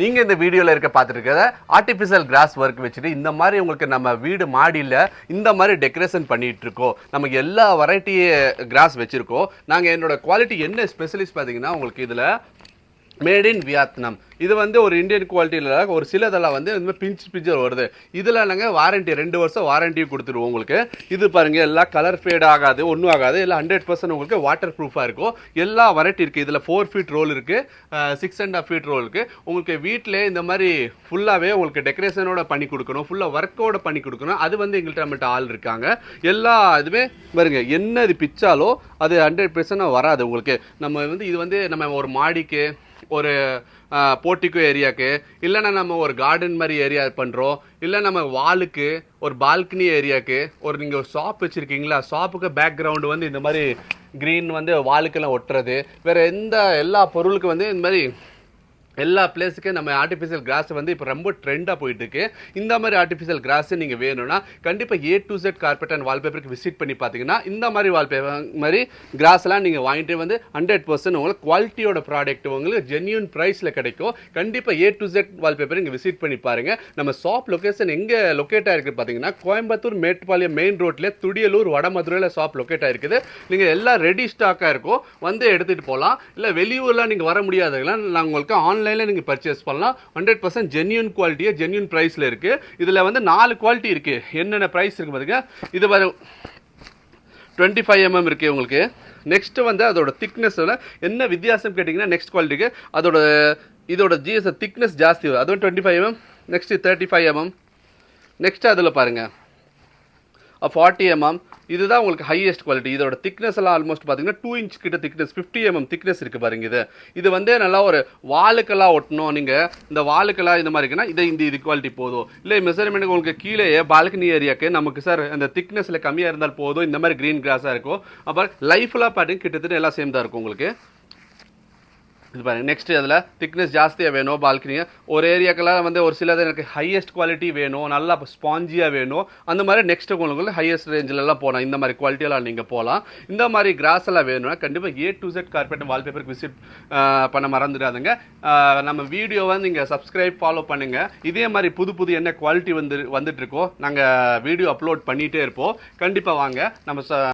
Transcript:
நீங்கள் இந்த வீடியோவில் இருக்க பார்த்துருக்கிறத ஆர்டிஃபிஷியல் கிராஸ் ஒர்க் வச்சுட்டு இந்த மாதிரி உங்களுக்கு நம்ம வீடு மாடியில் இந்த மாதிரி டெக்கரேஷன் பண்ணிட்டு இருக்கோம் நமக்கு எல்லா வெரைட்டி கிராஸ் வச்சுருக்கோம். நாங்கள் என்னோட குவாலிட்டி என்ன ஸ்பெஷலிஸ்ட் பார்த்தீங்கன்னா உங்களுக்கு இதில் மேட் இன் வியட்நாம் இது வந்து ஒரு இந்தியன் குவாலிட்டியில் ஒரு சிலதெல்லாம் வந்து இந்த மாதிரி பிஞ்ச் பிஞ்சர் வருது. இதில் நாங்கள் வாரண்டி ரெண்டு வருஷம் வாரண்டி கொடுத்துருவோம் உங்களுக்கு. இது பாருங்கள் எல்லாம் கலர் ஃபேட் ஆகாது ஒன்றும் ஆகாது. எல்லாம் ஹண்ட்ரட் பர்சன்ட் உங்களுக்கு வாட்டர் ப்ரூஃபாக இருக்கும். எல்லா வெரைட்டி இருக்குது இதில் ஃபோர் ஃபீட் ரோல் இருக்குது six and half feet roll இருக்குது உங்களுக்கு வீட்டிலே இந்த மாதிரி ஃபுல்லாகவே உங்களுக்கு டெக்கரேஷனோட பண்ணி கொடுக்கணும். ஃபுல்லாக ஒர்க்கோட பண்ணி கொடுக்கணும். அது வந்து எங்கள்கிட்ட நம்மகிட்ட ஆள் இருக்காங்க. எல்லா இதுவே பாருங்க என்ன இது பிச்சாலோ அது ஹண்ட்ரட் பர்சன்ட் வராது உங்களுக்கு. நம்ம வந்து இது வந்து நம்ம ஒரு மாடிக்கு ஒரு போர்ட்டிக்கோ ஏரியாவுக்கு இல்லைன்னா நம்ம ஒரு கார்டன் மாதிரி ஏரியா பண்ணுறோம் இல்லை நம்ம வாலுக்கு ஒரு பால்கனி ஏரியாவுக்கு ஒரு நீங்கள் ஒரு ஷாப் வச்சுருக்கீங்களா? ஷாப்புக்கு பேக்ரவுண்டு வந்து இந்த மாதிரி க்ரீன் வந்து வாலுக்கெல்லாம் ஒட்டுறது வேறு எந்த எல்லா பொருளுக்கும் வந்து இந்த மாதிரி எல்லா பிளேஸுக்கும் நம்ம ஆர்டிஃபிஷியல் கிராஸ் வந்து இப்போ ரொம்ப ட்ரெண்டாக போயிட்டு இருக்கு இந்த மாதிரி ஆர்டிஃபிஷியல் கிராஸ் நீங்கள் வேணும்னா கண்டிப்பாக A to Z carpet and வால்பேப்பருக்கு visit பண்ணி பார்த்தீங்கன்னா இந்த மாதிரி வால்பேப்பர் மாதிரி கிராஸ்லாம் நீங்கள் வாங்கிட்டு வந்து ஹண்ட்ரட் பர்சன்ட் உங்களுக்கு குவாலிட்டியோட ப்ராடக்ட் உங்களுக்கு ஜென்யூன் ப்ரைஸில் கிடைக்கும். கண்டிப்பாக ஏ டு செட் வால்பேப்பர் இங்கே விசிட் பண்ணி பாருங்கள் நம்ம ஷாப் லொக்கேஷன் எங்கே லொக்கேட் ஆகிருக்கு பார்த்தீங்கன்னா கோயம்புத்தூர் மேட்டுப்பாளையம் மெயின் ரோட்டில் துடியலூர் வடமதுரையில் ஷாப் லொக்கேட் ஆகிருக்குது நீங்கள் எல்லாம் ரெடி ஸ்டாக்காக இருக்கும். வந்து எடுத்துகிட்டு போகலாம் இல்லை வெளியூர்லாம் நீங்கள் வர முடியாதுங்களா? நாங்கள் உங்களுக்கு ஆன்லைன் ஆன்லைனில் நீங்கள் பர்ச்சேஸ் பண்ணலாம். ஹண்ட்ரட் பர்சன்ட் ஜென்யூன் குவாலிட்டியாக ஜென்யூன் ப்ரைஸில் இருக்குது இதில் வந்து நாலு குவாலிட்டி இருக்குது என்னென்ன ப்ரைஸ் இருக்குது பாருங்க. இது வரும் டுவெண்ட்டி ஃபைவ் எம்எம் இருக்குது உங்களுக்கு. நெக்ஸ்ட் வந்து அதோட திக்னஸில் என்ன வித்தியாசம் கேட்டிங்கன்னா நெக்ஸ்ட் குவாலிட்டிக்கு அதோட இதோட ஜிஎஸ் திக்னஸ் ஜாஸ்தி வரும். அதுவும் twenty five MM next thirty five MM next அதில் பாருங்கள் ஃபார்ட்டி எம்எம் இதுதான் உங்களுக்கு ஹையஸ்ட் குவாலிட்டி இதோட திக்னஸ் எல்லாம் ஆல்மோஸ்ட் பார்த்தீங்கன்னா டூ இன்ச் கிட்ட திக்னஸ் ஃபிஃப்டி எம்எம் திக்னஸ் இருக்குது பாருங்க இது. இது வந்து நல்லா ஒரு வாலுக்கெல்லாம் ஒட்டணும். நீங்கள் இந்த வாலுக்கெல்லாம் இந்த மாதிரி இருக்குன்னா இதை இந்த இது குவாலிட்டி போதும். இல்லை மெஷர்மெண்ட் உங்களுக்கு கீழே பால்கனி ஏரியாக்கு நமக்கு சார் அந்த திக்னஸில் கம்மியாக இருந்தால் போதும். இந்த மாதிரி க்ரீன் கிராஸாக இருக்கும். அப்புறம் லைஃப்லாம் பார்த்தீங்கன்னா கிட்டத்தட்ட எல்லாம் சேம் தான் இருக்கும் உங்களுக்கு. இது பாருங்க. நெக்ஸ்ட் அதில் திக்னஸ் ஜாஸ்தியாக வேணும் பால்கனி ஒரு ஏரியாக்கெல்லாம் வந்து ஒரு சிலது எனக்கு ஹையஸ்ட் குவாலிட்டி வேணும் நல்லா ஸ்பாஞ்சியாக வேணும். அந்த மாதிரி நெக்ஸ்ட் உங்களுக்கு ஹையஸ்ட் ரேஞ்சிலலாம் போகலாம் இந்த மாதிரி குவாலிட்டியெல்லாம் நீங்கள் போகலாம் இந்த மாதிரி கிராஸ் எல்லாம் வேணும்னா கண்டிப்பாக ஏ டு செட் கார்பெட் வால்பேப்பருக்கு விசிட் பண்ண மறந்துடாதுங்க. நம்ம நம்ம வீடியோவை நீங்கள் சப்ஸ்கிரைப் ஃபாலோ பண்ணுங்கள் இதே மாதிரி புது புது என்ன குவாலிட்டி வந்து வந்துட்டு இருக்கோ நாங்கள் வீடியோ அப்லோட் பண்ணிகிட்டே இருப்போம். கண்டிப்பாக வாங்க. நம்ம ச